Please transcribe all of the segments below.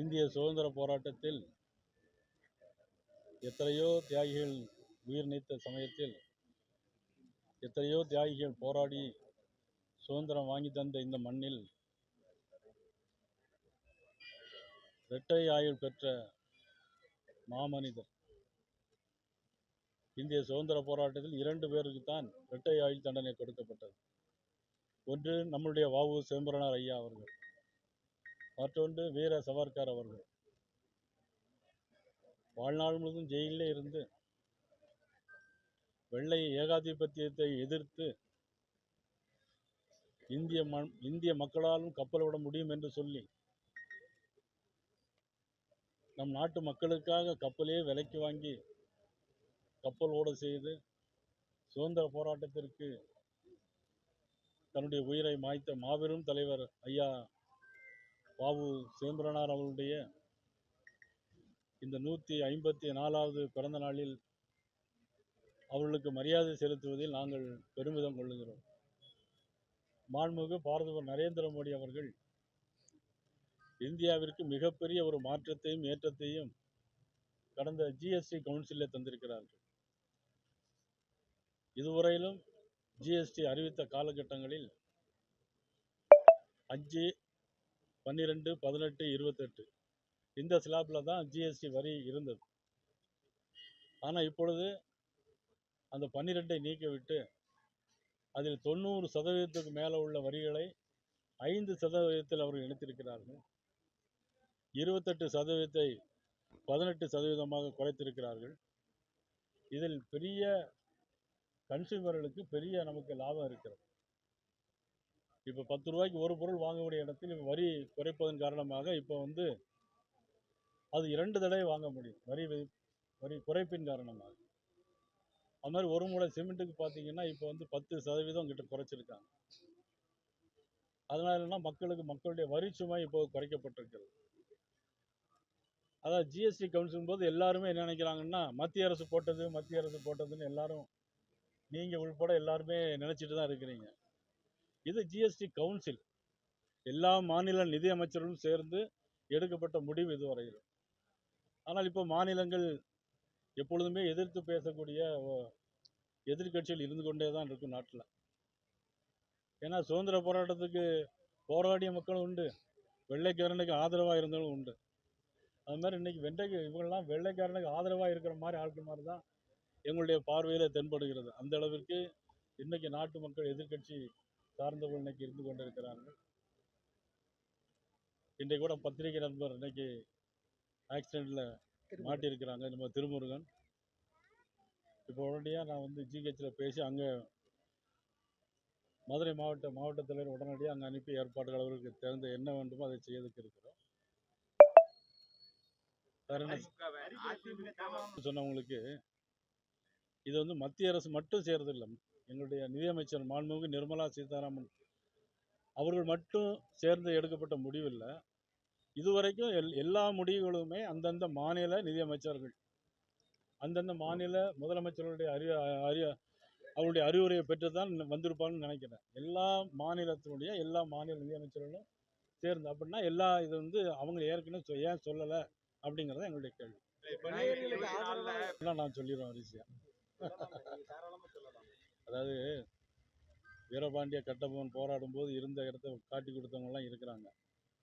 இந்திய சுதந்திர போராட்டத்தில் எத்தனையோ தியாகிகள் உயிர் நீத்த சமயத்தில் எத்தனையோ தியாகிகள் போராடி சுதந்திரம் வாங்கி தந்த இந்த மண்ணில் இரட்டை ஆயுள் பெற்ற மாமனிதர். இந்திய சுதந்திர போராட்டத்தில் இரண்டு பேருக்கு தான் இரட்டை ஆயுள் தண்டனை கொடுக்கப்பட்டது. ஒன்று நம்முடைய வாவு சிதம்பரனார் ஐயா அவர்கள். மற்றொன்று வீர சவர்கர் அவர்கள். வாழ்நாள் முழுவதும் ஜெயிலில் இருந்து வெள்ளை ஏகாதிபத்தியத்தை எதிர்த்து இந்திய மண் இந்திய மக்களாலும் கப்பல் விட முடியும் என்று சொல்லி நம் நாட்டு மக்களுக்காக கப்பலே விலைக்கு வாங்கி கப்பல் ஓட செய்து சுதந்திர போராட்டத்திற்கு தன்னுடைய உயிரை மாய்த்த மாபெரும் தலைவர் ஐயா வாவு சிதம்பரனார் அவர்களுடைய இந்த நூற்றி ஐம்பத்தி நாலாவது பிறந்த நாளில் அவர்களுக்கு மரியாதை செலுத்துவதில் நாங்கள் பெருமிதம் கொள்ளுகிறோம். மாண்புமிகு பாரதவர் நரேந்திர மோடி அவர்கள் இந்தியாவிற்கு மிகப்பெரிய ஒரு மாற்றத்தையும் ஏற்றத்தையும் கடந்த ஜிஎஸ்டி கவுன்சிலில் தந்திருக்கிறார்கள். இதுவரையிலும் ஜிஎஸ்டி அறிவித்த காலகட்டங்களில் அஞ்சு பன்னிரெண்டு பதினெட்டு இருபத்தெட்டு. இந்த ஸ்லாப்பில் தான் ஜிஎஸ்டி வரி இருந்தது. ஆனால் இப்பொழுது அந்த பன்னிரெண்டை நீக்கிவிட்டு அதில் தொண்ணூறு சதவீதத்துக்கு மேலே உள்ள வரிகளை ஐந்து சதவீதத்தில் அவர்கள் இணைத்திருக்கிறார்கள். இருபத்தெட்டு சதவீதத்தை பதினெட்டு சதவீதமாக குறைத்திருக்கிறார்கள். இதில் பெரிய கன்சியூமர்களுக்கு பெரிய நமக்கு லாபம் இருக்கிறது. இப்போ பத்து ரூபாய்க்கு ஒரு பொருள் வாங்கக்கூடிய இடத்தில் வரி குறைப்பதன் காரணமாக இப்போ வந்து அது இரண்டு தடவை வாங்க முடியும். வரி வரி குறைப்பின் காரணமாக. அது மாதிரி ஒரு மூளை சிமெண்ட்டுக்கு பார்த்தீங்கன்னா இப்போ வந்து பத்து சதவீதம் கிட்ட குறைச்சிருக்காங்க. அதனாலனா மக்களுக்கு மக்களுடைய வரி சுமை இப்போ குறைக்கப்பட்டிருக்கிறது அதாவது ஜிஎஸ்டி கவுன்சிலும் போது எல்லாருமே என்ன நினைக்கிறாங்கன்னா மத்திய அரசு போட்டது மத்திய அரசு போட்டதுன்னு எல்லாரும் நீங்கள் உள்பட எல்லாருமே நினச்சிட்டு தான் இருக்கிறீங்க. இது ஜிஎஸ்டி கவுன்சில் எல்லா மாநில நிதியமைச்சரும் சேர்ந்து எடுக்கப்பட்ட முடிவு இதுவரையில். ஆனால் இப்போ மாநிலங்கள் எப்பொழுதுமே எதிர்த்து பேசக்கூடிய எதிர்கட்சியில் இருந்து கொண்டே தான் இருக்கும் நாட்டில். ஏன்னா சுதந்திர போராட்டத்துக்கு போராடிய மக்களும் உண்டு. வெள்ளைக்காரனுக்கு ஆதரவாக இருந்தவங்களும் உண்டு. அது மாதிரி இன்றைக்கி வெண்டைக்கு இவங்கெல்லாம் வெள்ளைக்காரனுக்கு ஆதரவாக இருக்கிற மாதிரி ஆட்கள் மாதிரி தான் எங்களுடைய பார்வையில் தென்படுகிறது. அந்த அளவிற்கு இன்றைக்கி நாட்டு மக்கள் எதிர்க்கட்சி சார்ந்தவர்கள் இன்னைக்கு இருந்து கொண்டிருக்கிறார்கள். இன்றைக்கு கூட பத்திரிகை நண்பர் இன்னைக்கு ஆக்சிடெண்ட்டில் மாட்டியிருக்கிறாங்க. நம்ம திருமுருகன். இப்போ உடனடியாக நான் வந்து ஜிஹெச்சில் பேசி அங்கே மதுரை மாவட்ட மாவட்ட தலைவர் உடனடியாக அங்கே அனுப்பி ஏற்பாடுகள் அவருக்கு தகுந்த என்ன வேண்டுமோ அதை செய்யறதுக்கு இருக்கிறோம். வேற என்ன சொன்னவங்களுக்கு இது வந்து மத்திய அரசு மட்டும் செய்யறதில்லை எங்களுடைய நிதியமைச்சர் மாண்புமிகு நிர்மலா சீதாராமன் அவர்கள் மட்டும் சேர்ந்து எடுக்கப்பட்ட முடிவில்லை. இதுவரைக்கும் எல் எல்லா முடிவுகளுமே அந்தந்த மாநில நிதியமைச்சர்கள் அந்தந்த மாநில முதலமைச்சர்களுடைய அறி அறி அவருடைய அறிவுரையை பெற்று தான் வந்திருப்பாங்கன்னு நினைக்கிறேன். எல்லா மாநிலத்தினுடைய எல்லா மாநில நிதியமைச்சர்களும் சேர்ந்து அப்படின்னா எல்லா இது வந்து அவங்க ஏற்கனவே ஏன் சொல்லலை அப்படிங்கிறது எங்களுடைய கேள்வி. நான் சொல்லிடுவேன் வரிசையா. அதாவது வீரபாண்டிய கட்டபொம்மன் போராடும் போது இருந்த இடத்த காட்டி கொடுத்தவங்கலாம் இருக்கிறாங்க.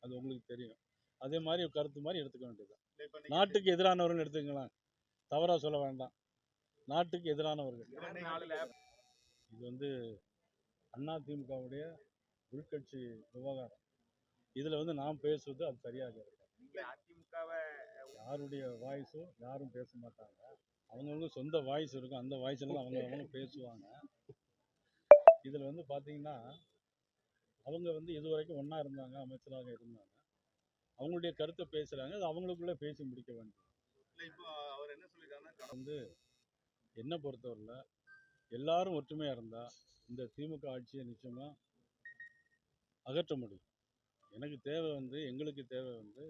அது உங்களுக்கு தெரியும். அதே மாதிரி கருத்து மாதிரி எடுத்துக்க வேண்டியது நாட்டுக்கு எதிரானவர்கள் எடுத்துக்கலாம் தவறா சொல்ல வேண்டாம். நாட்டுக்கு எதிரானவர்கள். இது வந்து அண்ணா திமுகவுடைய உள்கட்சி விவகாரம். இதுல வந்து நாம் பேசுவது அது சரியாக இருக்கும் யாருடைய வாய்ஸும் யாரும் பேச மாட்டாங்க. அவங்கவுங்க சொந்த வாய்ஸ் இருக்கும். அந்த வாய்ஸ்ல அவங்க அவங்க பேசுவாங்க. இதில் வந்து பார்த்தீங்கன்னா அவங்க வந்து இதுவரைக்கும் ஒன்றா இருந்தாங்க அமைச்சராக இருந்தாங்க. அவங்களுடைய கருத்தை பேசுகிறாங்க அது அவங்களுக்குள்ளே பேசி முடிக்க வேண்டும். வந்து என்னை பொறுத்தவரையில் எல்லாரும் ஒற்றுமையாக இருந்தால் இந்த திமுக ஆட்சியை நிச்சயமாக அகற்ற முடியும். எனக்கு தேவை வந்து எங்களுக்கு தேவை வந்து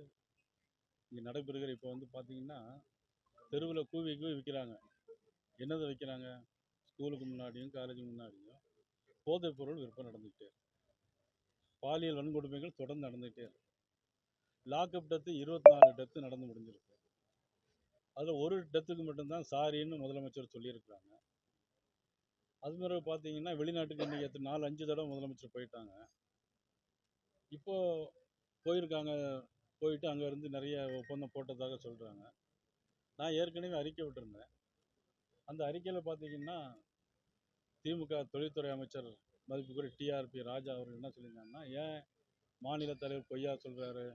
இங்கே நடைபெறுகிற இப்போ வந்து பார்த்தீங்கன்னா தெருவில் கூவி கூவி விற்கிறாங்க என்னதை விற்கிறாங்க ஸ்கூலுக்கு முன்னாடியும் காலேஜுக்கு முன்னாடியும் போதைப் பொருள் விற்பனை நடந்துக்கிட்டே பாலியல் வன்கொடுமைகள் தொடர்ந்து நடந்துக்கிட்டே இருக்கு. லாக்அப் டெத்து இருபத்தி நாலு டெத்து நடந்து முடிஞ்சிருக்கு. அதில் ஒரு டெத்துக்கு மட்டும்தான் சாரின்னு முதலமைச்சர் சொல்லியிருக்கிறாங்க. அது மாதிரி பார்த்தீங்கன்னா வெளிநாட்டுக்கு இன்றைக்கி எத்தனை நாலு அஞ்சு தடவை முதலமைச்சர் போயிட்டாங்க. இப்போது போயிருக்காங்க போயிட்டு அங்கேருந்து நிறைய ஒப்பந்தம் போட்டதாக சொல்கிறாங்க நான் ஏற்கனவே அறிக்கை விட்டிருந்தேன். அந்த அறிக்கையில் பார்த்தீங்கன்னா திமுக தொழில்துறை அமைச்சர் மதிப்புக்குரிய டிஆர்பி ராஜா அவர்கள் என்ன சொல்லியிருந்தாங்கன்னா ஏன் மாநில தலைவர் பொய்யா சொல்கிறாரு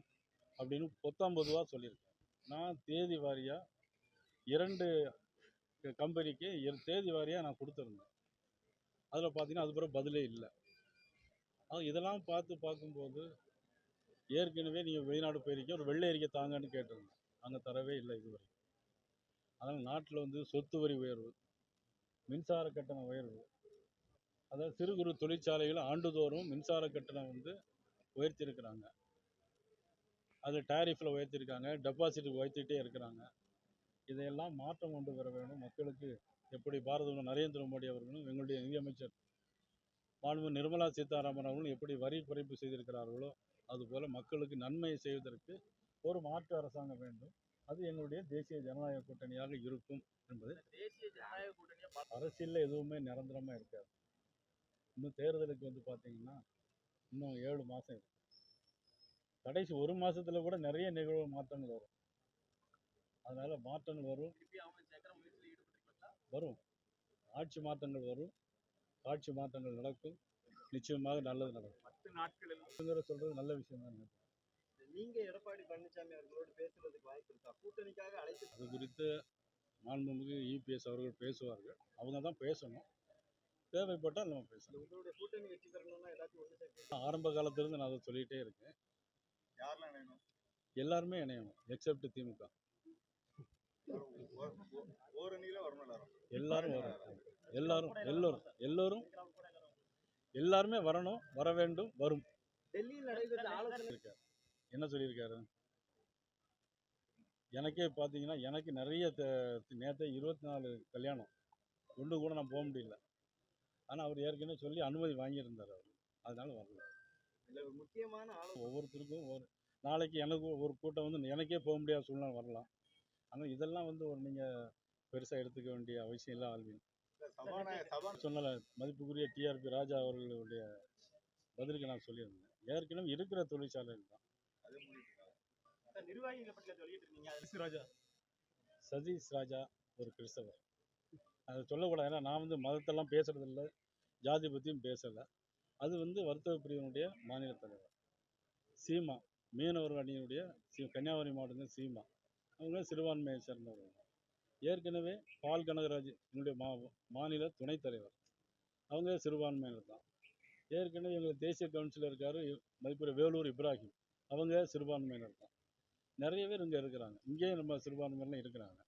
அப்படின்னு பொத்தாம் பொதுவாக சொல்லியிருக்கேன் நான் தேதி வாரியாக இரண்டு கம்பெனிக்கு இரு- தேதி வாரியாக நான் கொடுத்துருந்தேன். அதில் பார்த்தீங்கன்னா அது பதிலே இல்லை. அது இதெல்லாம் பார்த்து பார்க்கும்போது ஏற்கனவே நீங்கள் வெளிநாடு போயிருக்கீங்க ஒரு வெள்ளை அறிக்கை தாங்கன்னு கேட்டிருந்தேன். அங்கே தரவே இல்லை இதுவரைக்கும் அதனால் நாட்டில் வந்து சொத்து வரி உயர்வு மின்சார கட்டண உயர்வு அதாவது சிறு குறு தொழிற்சாலைகள் ஆண்டுதோறும் மின்சார கட்டணம் வந்து உயர்த்தியிருக்கிறாங்க. அது டேரிஃபில் உயர்த்தியிருக்காங்க டெபாசிட் உயர்த்திட்டே இருக்கிறாங்க. இதையெல்லாம் மாற்றம் கொண்டு வர வேண்டும். மக்களுக்கு எப்படி பாரத நரேந்திர மோடி அவர்களும் எங்களுடைய நிதியமைச்சர் மாண்பு நிர்மலா சீதாராமன் அவர்களும் எப்படி வரி குறைப்பு செய்திருக்கிறார்களோ அதுபோல் மக்களுக்கு நன்மை செய்வதற்கு ஒரு மாற்று அரசாங்கம் வேண்டும். அது எங்களுடைய தேசிய ஜனநாயக கூட்டணியாக இருக்கும் என்பது தேசிய ஜனநாயக கூட்டணியை அரசியலில் எதுவுமே நிரந்தரமாக இருக்காது. இன்னும் தேர்தலுக்கு வந்து பார்த்தீங்கன்னா இன்னும் ஏழு மாதம் இருக்கு. கடைசி ஒரு மாசத்துல கூட நிறைய நிகழ்வு மாற்றங்கள் வரும். அதனால மாற்றங்கள் வரும். வரும். ஆட்சி மாற்றங்கள் வரும். ஆட்சி மாற்றங்கள் நடக்கும். நிச்சயமாக நல்லது நடக்கும். பத்து நாட்களில் சொல்றது நல்ல விஷயம் தான் நீங்க எடப்பாடி பழனிசாமி அவர்களோடு பேசுறதுக்கு வாய்ப்பு இருக்கா? கூட்டணிக்காக அழைத்து அது குறித்து மாண்புமிகு இபிஎஸ் அவர்கள் பேசுவார்கள். அவங்க தான் பேசணும். தேவைப்பட்டால் நம்ம பேசலாம். உங்களுடைய கூட்டணி வெற்றி பெறணும்னா எல்லாத்தையும் ஒன்று ஆரம்ப காலத்திலிருந்து நான் அதை சொல்லிகிட்டே இருக்கேன். யாரெல்லாம் வேணும் எல்லாருமே இணையணும் எக்ஸப்ட் திமுக. எல்லாரும். வரும் எல்லாரும் எல்லோரும் எல்லோரும் எல்லாருமே வரணும் வர வேண்டும் வரும். டெல்லியில் நடைபெற்ற ஆலோசனை இருக்காரு என்ன சொல்லியிருக்காரு? எனக்கே பார்த்தீங்கன்னா எனக்கு நிறைய நேற்று இருபத்தி நாலு கல்யாணம். ஒன்று கூட நான் போக முடியல. ஆனால் அவர் ஏற்கனவே சொல்லி அனுமதி வாங்கியிருந்தார் அவர். அதனால வரல. முக்கியமான ஒவ்வொருத்தருக்கும் ஒரு நாளைக்கு எனக்கு ஒரு கூட்டம் வந்து எனக்கே போக முடியாத சூழ்நிலை வரலாம். ஆனால் இதெல்லாம் வந்து ஒரு நீங்கள் பெருசாக எடுத்துக்க வேண்டிய அவசியம் இல்லை ஆல்வின். சொன்னல மதிப்புக்குரிய டிஆர்பி ராஜா அவர்களுடைய பதிலுக்கு நான் சொல்லியிருந்தேன். ஏற்கனவே இருக்கிற தொழிற்சாலைகள் தான். ராஜா சதீஷ் ராஜா ஒரு கிறிஸ்தவர். அதை சொல்லக்கூடாது. ஏன்னா நான் வந்து மதத்தெல்லாம் பேசுறதில்ல. ஜாதி பற்றியும் பேசலை. அது வந்து வர்த்தக பிரிவினுடைய மாநில தலைவர். சீமா மீனவர் அணியினுடைய கன்னியாகுமரி மாவட்டம் சீமா. அவங்க சிறுபான்மையை சேர்ந்தவர்கள். ஏற்கனவே பால் கனகராஜ் என்னுடைய மா மாநில துணைத் தலைவர். அவங்க சிறுபான்மையினர் தான். ஏற்கனவே எங்கள் தேசிய கவுன்சிலர் இருக்கார் மதிப்புரை வேலூர் இப்ராஹிம். அவங்க சிறுபான்மையினர் தான். நிறைய பேர் இங்கே இருக்கிறாங்க. இங்கேயும் நம்ம சிறுபான்மையினர் இருக்கிறாங்க.